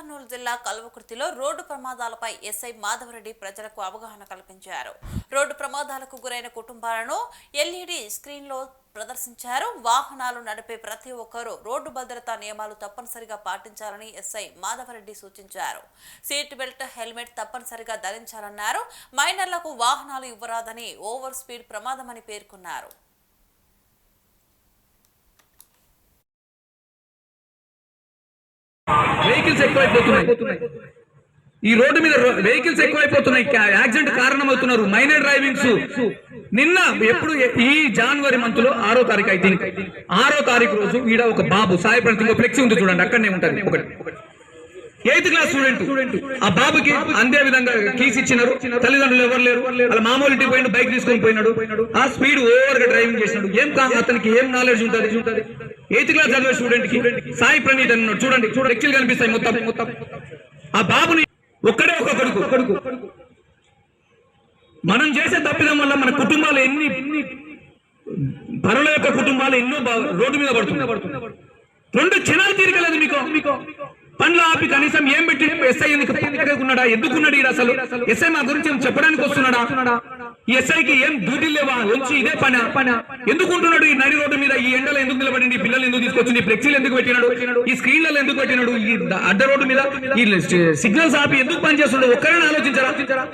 కర్నూలు జిల్లా కల్వకుర్తిలో రోడ్డు ప్రమాదాలపై ఎస్ఐ మాధవరెడ్డి ప్రజలకు అవగాహన కల్పించారు. రోడ్డు ప్రమాదాలకు గురైన కుటుంబాలను ఎల్ఈడి స్క్రీన్లో ప్రదర్శించారు. వాహనాలు నడిపే ప్రతి ఒక్కరూ రోడ్డు భద్రతా నియమాలు తప్పనిసరిగా పాటించాలని ఎస్ఐ మాధవరెడ్డి సూచించారు. సీట్ బెల్ట్ హెల్మెట్ తప్పనిసరిగా ధరించాలన్నారు. మైనర్లకు వాహనాలు ఇవ్వరాదని ఓవర్ స్పీడ్ ప్రమాదమని పేర్కొన్నారు. వెహికల్స్ ఎక్కువైపోతున్నాయి. ఈ రోడ్డు మీద వెహికల్స్ ఎక్కువైపోతున్నాయి. యాక్సిడెంట్ కారణమవుతున్నారు. Minor drivings. నిన్న ఎప్పుడు ఈ జనవరి మంత్లో ఆరో తారీఖు ఐ థింక్ ఆరో తారీఖు రోజు ఈడ ఒక బాబు సాయి ప్రణీత్ ఫ్లెక్సీ ఉంది చూడండి అక్కడనే ఉంటుంది ఒకటి. Eighth class student. ఆ బాబుకి అందే విధంగా కీస్ ఇచ్చినారు. తల్లిదండ్రులు ఎవరు లేరు. అలా మామూలు ఇంటికి పోయిన బైక్ తీసుకొని పోయినాడు. ఆ స్పీడ్ ఓవర్గా డ్రైవింగ్ చేసినాడు. ఏం అతనికి ఏం నాలెడ్జ్ ఉంటుంది? ఎయిత్ క్లాస్ చదివే స్టూడెంట్కి సాయి ప్రణీత్ అన్నాడు చూడండి చూడండి లెక్చర్లు కనిపిస్తాయి మొత్తం. మొత్తం ఆ బాబుని ఒక్కడే ఒక కొడుకు. కొడుకు మనం చేసే తప్పిదం వల్ల మన కుటుంబాలు ఎన్ని పరుల యొక్క కుటుంబాలు ఎన్నో రోడ్డు మీద పడుతుంది రెండు క్షణాలు తీరికలేదు మీకు? మీకు పండ్లు ఆపి కనీసం ఏం పెట్టి ఎస్ఐ ఎందుకు ఉన్నాడా? ఎందుకున్నాడు ఈడ అసలు? ఎస్ఐ మా గురించి చెప్పడానికి వస్తున్నాడా? ఎస్ఐకి ఏం డ్యూటీ లేవా? వచ్చి ఇదే పని. ఎందుకు ఉంటున్నాడు ఈ నడి రోడ్డు మీద? ఈ ఎండలో ఎందుకు నిలబడి పిల్లలు ఎందుకు తీసుకొచ్చింది? ఫ్లెక్సీలు ఎందుకు పెట్టినాడు? ఈ స్క్రీన్లలో ఎందుకు పెట్టినాడు? ఈ అడ్డ రోడ్డు మీద? ఈ సిగ్నల్స్ ఆపి ఎందుకు పనిచేస్తున్నాడు ఒక్కరిని ఒక్కరైనా ఆలోచించారా?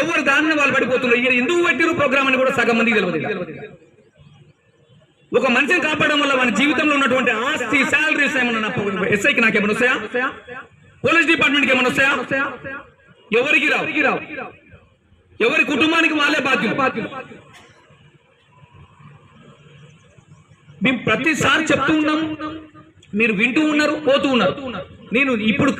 ఎవరు దానిని వాళ్ళు పడిపోతున్నారు? ఈయన ఎందుకు పెట్టిరు ప్రోగ్రామ్ అని కూడా సగం మందికి తెలియదు ఒక మనిషిని కాపాడడం వల్ల వాని జీవితంలో ఉన్నటువంటి ఆస్తి శాలరీస్ ఏమన్నా ఎస్ఐకి నాకు ఏమైనా వస్తాయా? పోలీస్ డిపార్ట్మెంట్కి ఏమైనా వస్తాయా? ఎవరికి రావు? ఎవరి కుటుంబానికి వాళ్ళే బాధ్యులు? బాధ్యులు మేము ప్రతిసారి చెప్తూ ఉన్నాము మీరు వింటూ ఉన్నారు పోతూ ఉన్నారు. నేను ఇప్పుడు